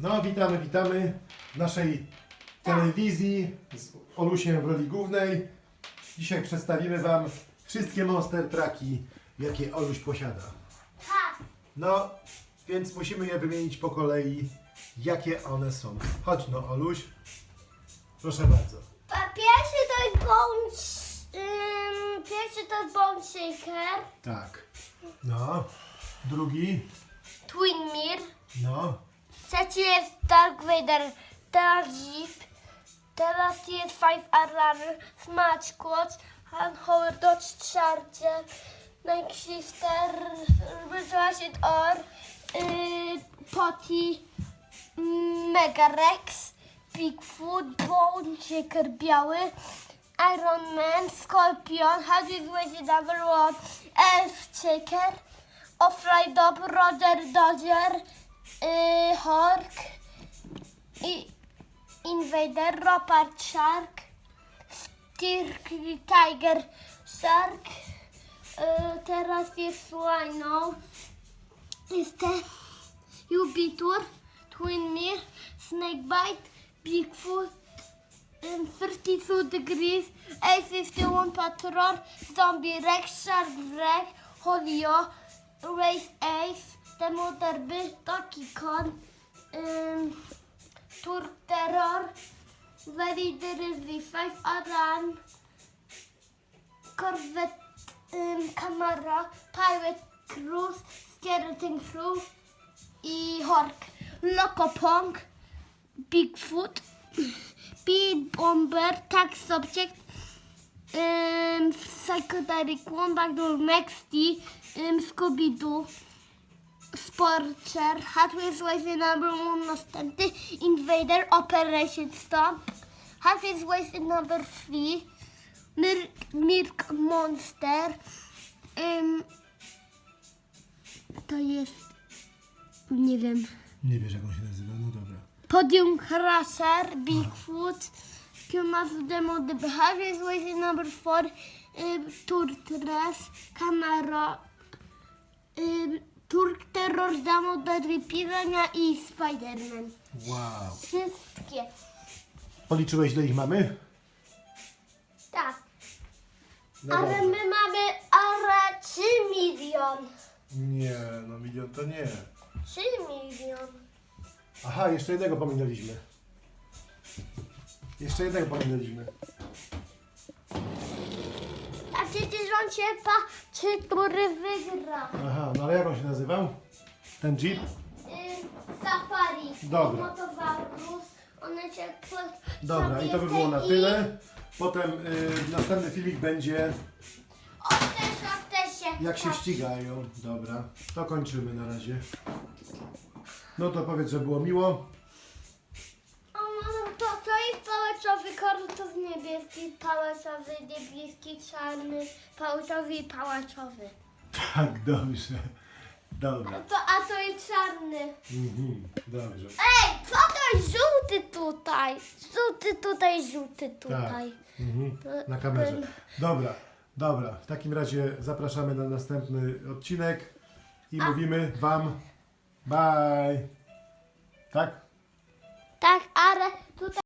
No, witamy, witamy w naszej telewizji z Olusiem w roli głównej. Dzisiaj przedstawimy Wam wszystkie Monster Trucki, jakie Oluś posiada. Tak. No, więc musimy je wymienić po kolei, jakie one są. Chodź no, Oluś. Proszę bardzo. Pa- Pierwszy to jest bone... Ym, pierwszy to jest bone shaker. Tak. No. Drugi. Twin jest Dark Vader. Teraz Jeep. Teraz jest Five Runner. Smash Quads. Han Howard Dodge Charger. Night Shifter. Retracted Or. Yy, Potty. Mega Rex. Bigfoot. Bone Shaker biały. Iron Man, Scorpion, Hot Wheels Number One, Elf Shaker, Off-Ride Roger Dodger, yy, Hork, i Invader, Leopard Shark, Stirk Tiger Shark, yy, teraz jest Swino, jest Jubitur, Twin Mir, Snakebite, Bigfoot, um, 32 degrees, A51 Patrol, Zombie Rex, Shark Wreck, Holio, Race Ace, Demo Derby, Donkey Kong, um, Tour Terror, Very Drizzy 5 Aran, Corvette um, Camara, Pirate Cruise, Skeleton Crew i Hork. Loco Pong, Bigfoot, Speed Bomber, Tax Subject, um, Psychedelic One, Backdoor Maxi, um, Scooby-Doo, Sporcher, Hot Wheels Race Number One następny, Invader, Operation Stomp, Hot Wheels Race Number Three, Milk, Milk Monster, um, to jest, nie wiem, Nie wiesz, jak on się nazywa. No dobra. Podium Crusher, Bigfoot, Pumas Demo The Behavior is Ways Number 4, um, Turtres, Camaro, um, Turk Terror, Demo Deadly Piranha i Spider-Man. Wow. Wszystkie. Policzyłeś, ile ich mamy? Tak. No Ale dobrze. my mamy ara 3 milion. Nie, no milion to nie. 3 milion. Aha, jeszcze jednego pominęliśmy. Jeszcze jednego pominęliśmy. Przecież on się patrzy, który wygra. Aha, no ale jak on się nazywał? Ten Jeep? Y, Safari. Dobra. One się Dobra, i to by było na tyle. Potem y, następny filmik będzie O też, o też się jak się patrzy. ścigają. Dobra, to kończymy na razie. No to powiedz, że było miło. O, no to, to jest jest niebieski, pałacowy, niebieski, czarny, pałacowy i pałacowy. Tak, dobrze. Dobra. To, a to jest czarny. Mhm, dobrze. Ej, co to jest żółty tutaj? Żółty tutaj, żółty Tak. tutaj. Mhm, na kamerze. Dobra, dobra. W takim razie zapraszamy na następny odcinek i mówimy Wam bye. Tak? Tak, ale tutaj